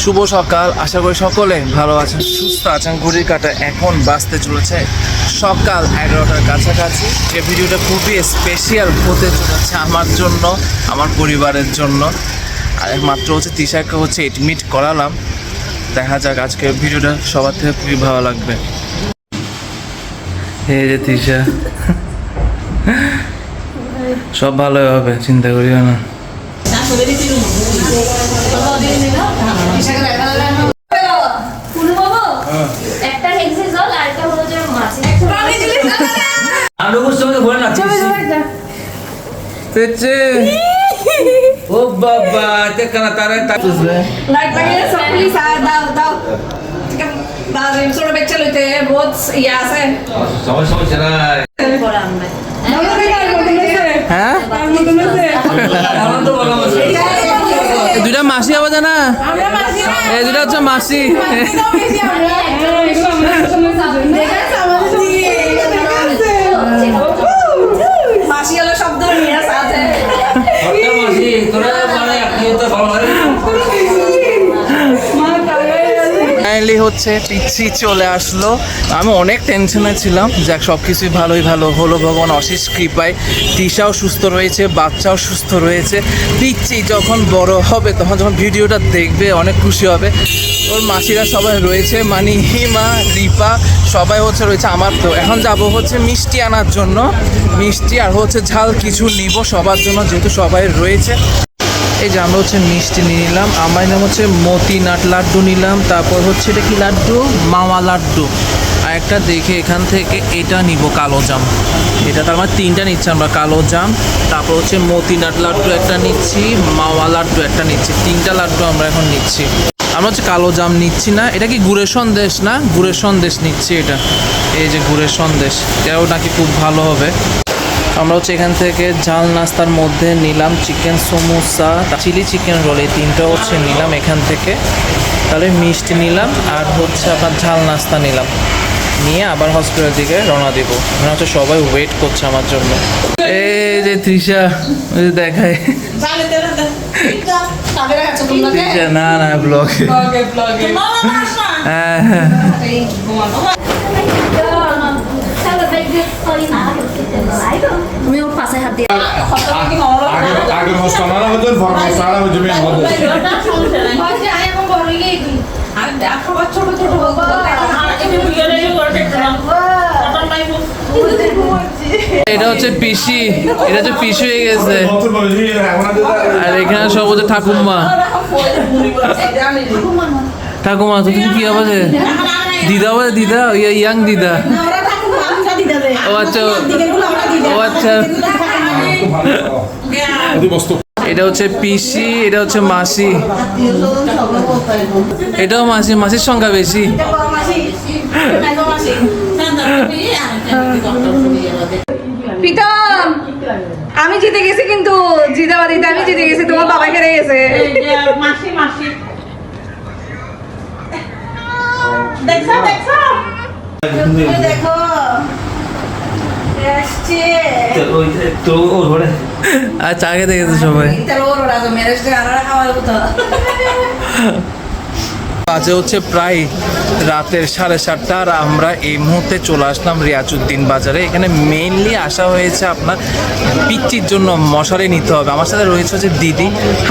শুভ সকাল, আশা করি সকলে ভালো আছেন, সুস্থ আছেন। ঘড়ির কাটা এখন বাঁচতে চলেছে সকাল এগারোটার কাছাকাছি। যে ভিডিওটা খুবই স্পেশাল হতে চলেছে আমার জন্য, আমার পরিবারের জন্য। আর মাত্র হচ্ছে তিশাকে হচ্ছে এডমিট করালাম। দেখা যাক আজকে ভিডিওটা সবার থেকে খুবই ভালো লাগবে। এই যে তিশা। সব ভালো হবে, চিন্তা করিও না। তেচে ও বাবা তে হ্যাঁ এ দুইটা মাসি হবে না এই দুইটা হচ্ছে মাসি। মাসি হলো শব্দ নিয়ে আছে হত্যা মাসি তোরা মানে আপনি তো ভালো লাগে ফাইনালি হচ্ছে, পিচ্ছি চলে আসলো। আমি অনেক টেনশনে ছিলাম, যাক সব কিছুই ভালোই ভালো হলো। ভগবান অশেষ কৃপায় তিশাও সুস্থ রয়েছে, বাচ্চাও সুস্থ রয়েছে। পিচ্ছি যখন বড় হবে, তখন যখন ভিডিওটা দেখবে, অনেক খুশি হবে। ওর মাসিরা সবাই রয়েছে মানে হিমা দীপা সবাই হচ্ছে রয়েছে আমার তো। এখন যাব হচ্ছে মিষ্টি আনার জন্য। মিষ্টি আর হচ্ছে ঝাল কিছু নিব সবার জন্য, যেহেতু সবাই রয়েছে। এই যে আমরা হচ্ছে মিষ্টি নিয়ে নিলাম, আমার নাম হচ্ছে মতিনাট লাড্ডু নিলাম, তারপর হচ্ছে এটা কি লাড্ডু? মাওয়া লাড্ডু। আর একটা দেখে এখান থেকে এটা নিব, কালো জাম। এটা তার মানে তিনটা নিচ্ছি আমরা, কালো জাম। তারপর হচ্ছে মতিনাট লাড্ডু একটা নিচ্ছি, মাওয়া লাড্ডু একটা নিচ্ছি। তিনটা লাড্ডু আমরা এখন নিচ্ছি। আমরা হচ্ছে কালো জাম নিচ্ছি না, এটা কি গুড়ের সন্দেশ না? গুড়ের সন্দেশ নিচ্ছি এটা। এই যে গুড়ের সন্দেশ এটাও নাকি খুব ভালো হবে। আমরা হচ্ছে এখান থেকে ঝাল নাস্তার মধ্যে নিলাম chicken samosa, chilli chicken roll, এই তিনটা হচ্ছে নিলাম এখান থেকে। তাহলে মিষ্টি নিলাম আর হচ্ছে আপনার ঝাল নাস্তা নিলাম। নিয়ে আবার হসপিটালের দিকে রওনা দিব। মনে হচ্ছে সবাই ওয়েট করছে আমার জন্য। এই যে তৃষা, ওই দেখায়। না না ব্লগে হ্যাঁ হ্যাঁ। দিয়ে না পাশে হাত দিয়ে না হতো মেন ছোট এটা হচ্ছে পিসি এটা হচ্ছে পিসি হয়ে গেছে। আর এখানে সব হচ্ছে ঠাকুমা ঠাকুমা তো তুমি কি হবে? দিদা বলে দিদা? ইয়া ইয়াং দিদা। ও আচ্ছা। ও আচ্ছা। এটা হচ্ছে পিসি এটা হচ্ছে মাসি। এটাও মাসি মাসির সংখ্যা বেশি। প্রীতম আমি জিতে গেছি কিন্তু জিতাবাদিতে আমি জিতে গেছি তোমার বাবা হেরে গেছে। মাসি মাসি দেখছ দেখছ? দেখো। চা খেতে গেছে সবাই। বাজে হচ্ছে প্রায় রাতের সাড়ে সাতটা আর আমরা এই মুহূর্তে চলে আসলাম রিয়াজুদ্দিন বাজারে। এখানে মেইনলি আসা হয়েছে আপনার পিচ্চির জন্য মশারি নিতে হবে। আমার সাথে রয়েছে হচ্ছে দিদি।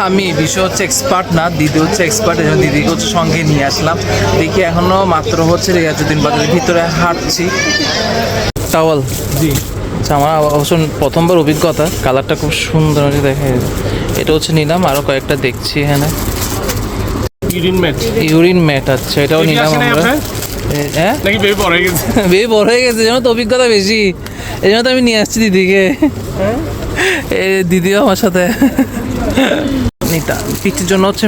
আমি এই বিষয়ে হচ্ছে এক্সপার্ট না দিদি হচ্ছে এক্সপার্ট এই জন্য দিদিকে হচ্ছে সঙ্গে নিয়ে আসলাম। দেখি এখনও মাত্র হচ্ছে রিয়াজুদ্দিন বাজারের ভিতরে হাঁটছি। টাওয়াল। জি। আচ্ছা আমার অবশ্য প্রথমবার অভিজ্ঞতা কালারটা খুব সুন্দর দেখা। এটা হচ্ছে নিলাম আরও কয়েকটা দেখছি এখানে। ইউরিন ম্যাট ইউরিন ম্যাট আচ্ছা এটাও নিলাম আমরা। হ্যাঁ নাকি বেবি পড়ে গেছে? বেবি বড় হয়ে গেছে যেন তো অভিজ্ঞতা বেশি। এই জন্য তো আমি নিয়ে আসছি দিদিকে। এ দিদিও আমার সাথে। নিতা জন্য হচ্ছে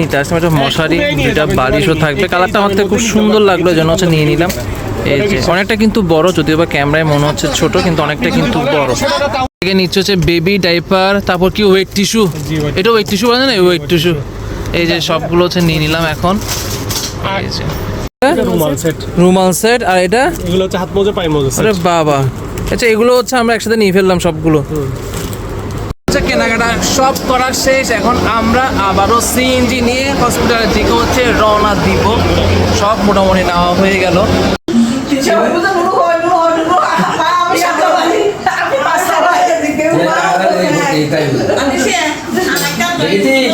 নিতে আসলাম একটা মশারি দুটা বালিশও থাকবে। কালারটা আমার খুব সুন্দর লাগল এই জন্য হচ্ছে নিয়ে নিলাম। এই যে অনেকটা কিন্তু বড় যদিও বা ক্যামেরায় মনে হচ্ছে ছোট কিন্তু অনেকটা কিন্তু বড়। থেকে নিচ্ছে হচ্ছে বেবি ডাইপার তারপর কি ওয়েট টিস্যু এটা ওয়েট টিস্যু বলে না? ওয়েট টিস্যু এই যে সবগুলো হচ্ছে নিয়ে নিলাম এখন। এই যে। রুমাল সেট রুমাল সেট আর এটা? এগুলো হচ্ছে হাত মোজা পাই মোজা আরে বাবা। আচ্ছা এগুলো হচ্ছে আমরা একসাথে নিয়ে ফেললাম সবগুলো। হচ্ছে কেনাকাটা সব করা শেষ। এখন আমরা আবারও সিএনজি নিয়ে হসপিটালের দিকে হচ্ছে রওনা দিব। সব মোটামুটি নেওয়া হয়ে গেল। Jadi-